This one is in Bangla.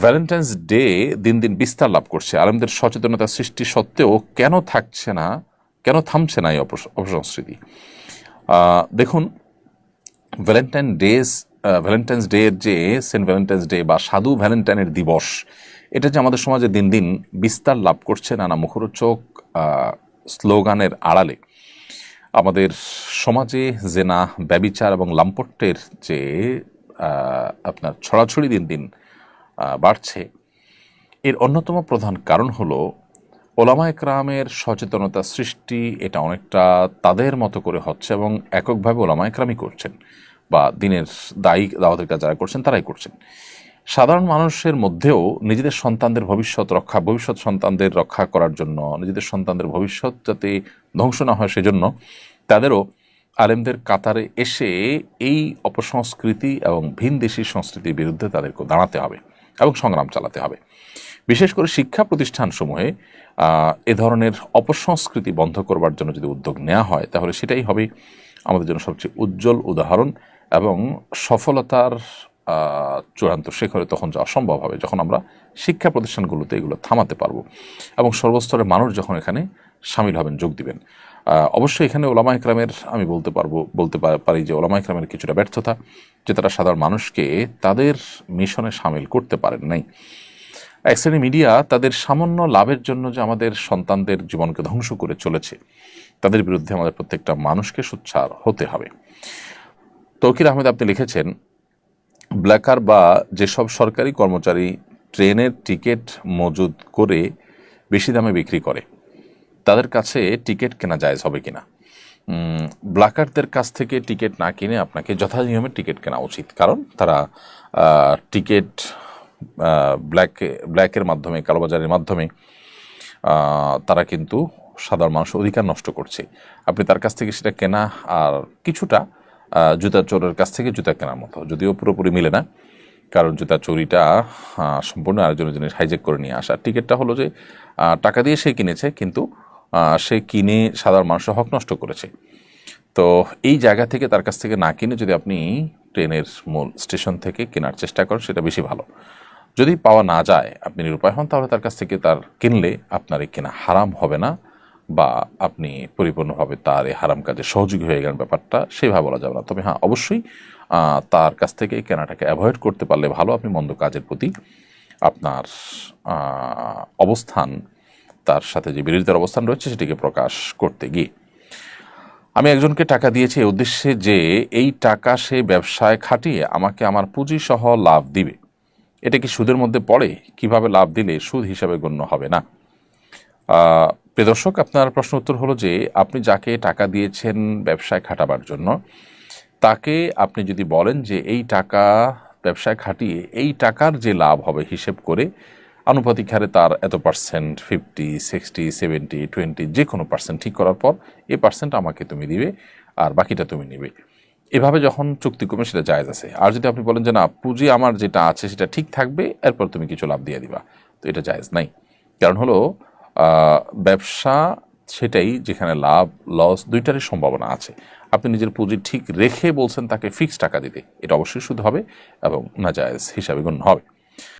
ভ্যালেন্টাইন্স ডে দিন দিন বিস্তার লাভ করছে। আলেমদের সচেতনতা সৃষ্টি সত্ত্বেও কেন থাকছে না, কেন থামছে না এই অপস- অপসংস্কৃতি? দেখুন ভ্যালেন্টাইন ডেজ ভ্যালেন্টাইন্স ডে যে সেন্ট ভ্যালেন্টাইন্স ডে বা সাধু ভ্যালেন্টাইনের দিবস, এটা যে আমাদের সমাজে দিন দিন বিস্তার লাভ করছে নানা মুখরোচক স্লোগানের আড়ালে। আমাদের সমাজে জেনা, ব্যবিচার এবং লাম্পট্যের যে আপনার ছড়াছড়ি দিন দিন বাড়ছে। এর অন্যতম প্রধান কারণ হলো ওলামা একরামের সচেতনতা সৃষ্টি এটা অনেকটা তাদের মতো করে হচ্ছে এবং এককভাবে ওলামা একরামই করছেন বা দিনের দায়ী দাওয়াতের কাজ যারা করছেন তারাই করছেন। সাধারণ মানুষের মধ্যেও নিজেদের সন্তানদের ভবিষ্যৎ রক্ষা, ভবিষ্যৎ সন্তানদের রক্ষা করার জন্য, নিজেদের সন্তানদের ভবিষ্যৎ যাতে ধ্বংস না হয় সেজন্য তাদেরও আলেমদের কাতারে এসে এই অপসংস্কৃতি এবং ভিনদেশি সংস্কৃতির বিরুদ্ধে তাদেরকে দাঁড়াতে হবে। এবং সংগ্রাম চালাতে হবে। বিশেষ করে শিক্ষা প্রতিষ্ঠানসমূহে এ ধরনের অপসংস্কৃতি বন্ধ করবার জন্য যদি উদ্যোগ নেওয়া হয়, তাহলে সেটাই হবে আমাদের জন্য সবচেয়ে উজ্জ্বল উদাহরণ এবং সফলতার চূড়ান্ত শেখরে তখন যা অসম্ভব হবে যখন আমরা শিক্ষা প্রতিষ্ঠানগুলোতে এগুলো থামাতে পারব এবং সর্বস্তরের মানুষ যখন এখানে সামিল হবেন, যোগ দিবেন। অবশ্যই এখানে ওলামা ইকরামের আমি বলতে পারব, বলতে পারি যে ওলামা ইকরামের কিছুটা ব্যর্থতা, যে তারা সাধারণ মানুষকে তাদের মিশনে সামিল করতে পারেন নাই। এক শ্রেণি মিডিয়া তাদের সামান্য লাভের জন্য যে আমাদের সন্তানদের জীবনকে ধ্বংস করে চলেছে, তাদের বিরুদ্ধে আমাদের প্রত্যেকটা মানুষকে সোচ্চার হতে হবে। তৌকির আহমেদ আপনি লিখেছেন ব্ল্যাকার বা যেসব সরকারি কর্মচারী ট্রেনের টিকিট মজুদ করে বেশি দামে বিক্রি করে তাদের কাছে টিকিট কেনা জায়জ হবে কিনা? উম, ব্ল্যাকারদের কাছ থেকে টিকিট না কিনে আপনাকে যথানিয়মে টিকিট কেনা উচিত। কারণ তারা টিকিট ব্ল্যাক ব্ল্যাকের মাধ্যমে কালোবাজারের মাধ্যমে তারা কিন্তু সাধারণ মানুষের অধিকার নষ্ট করছে। আপনি তার কাছ থেকে সেটা কেনা আর কিছুটা জুতা চোরের কাছ থেকে জুতা কেনার মতো। যদিও পুরোপুরি মিলে না কারণ জুতা চুরিটা সম্পূর্ণ আরেকজনের জিনিস হাইজেক করে নিয়ে আসা। টিকিটটা হলো যে টাকা দিয়ে সে কিনেছে কিন্তু সে কিনে সাধারণ মানুষের হক নষ্ট করেছে। তো এই জায়গা থেকে তার কাছ থেকে না কিনে যদি আপনি ট্রেনের মূল স্টেশন থেকে কেনার চেষ্টা করেন, সেটা বেশি ভালো। যদি পাওয়া না যায়, আপনি নিরুপায় হন, তাহলে তার কাছ থেকে তার কিনলে আপনার এই কেনা হারাম হবে না বা আপনি পরিপূর্ণভাবে তার এই হারাম কাজে সহযোগী হয়ে গেলেন ব্যাপারটা, সেভাবে বলা যাবে না। তবে হ্যাঁ অবশ্যই তার কাছ থেকে কেনাটাকে অ্যাভয়েড করতে পারলে ভালো। আপনি মন্দ কাজের প্রতি আপনার অবস্থান তার সাথে যে বিরোধিতার অবস্থান রয়েছে সেটিকে প্রকাশ করতে গিয়ে। আমি একজনকে টাকা দিয়েছি এই উদ্দেশ্যে যে এই টাকা সে ব্যবসায় খাটিয়ে আমাকে আমার পুঁজি সহ লাভ দিবে। এটা কি সুদের মধ্যে পড়ে? কীভাবে লাভ দিলে সুদ হিসাবে গণ্য হবে না? আহ, প্রিয় দর্শক আপনার প্রশ্ন উত্তর হলো যে আপনি যাকে টাকা দিয়েছেন ব্যবসায় খাটাবার জন্য তাকে আপনি যদি বলেন যে এই টাকা ব্যবসায় খাটিয়ে এই টাকার যে লাভ হবে হিসেব করে আনুপাতিক হারে তার এত percent fifty sixty seventy twenty যে কোনো পার্সেন্ট ঠিক করার পর এই পার্সেন্ট আমাকে তুমি দিবে আর বাকিটা তুমি নেবে। এভাবে যখন চুক্তি করবে সেটা জায়েজ আছে। আর যদি আপনি বলেন যে না, পুঁজি আমার যেটা আছে সেটা ঠিক থাকবে, এরপর তুমি কিছু লাভ দিয়ে দিবা। তো এটা জায়েজ নাই। কারণ হলো ব্যবসা সেটাই যেখানে লাভ, লস দুইটারই সম্ভাবনা আছে। আপনি নিজের পুঁজি ঠিক রেখে বলছেন তাকে ফিক্স টাকা দিতে। এটা অবশ্যই শুধু হবে এবং না জায়েজ হিসাবে গণ্য হবে।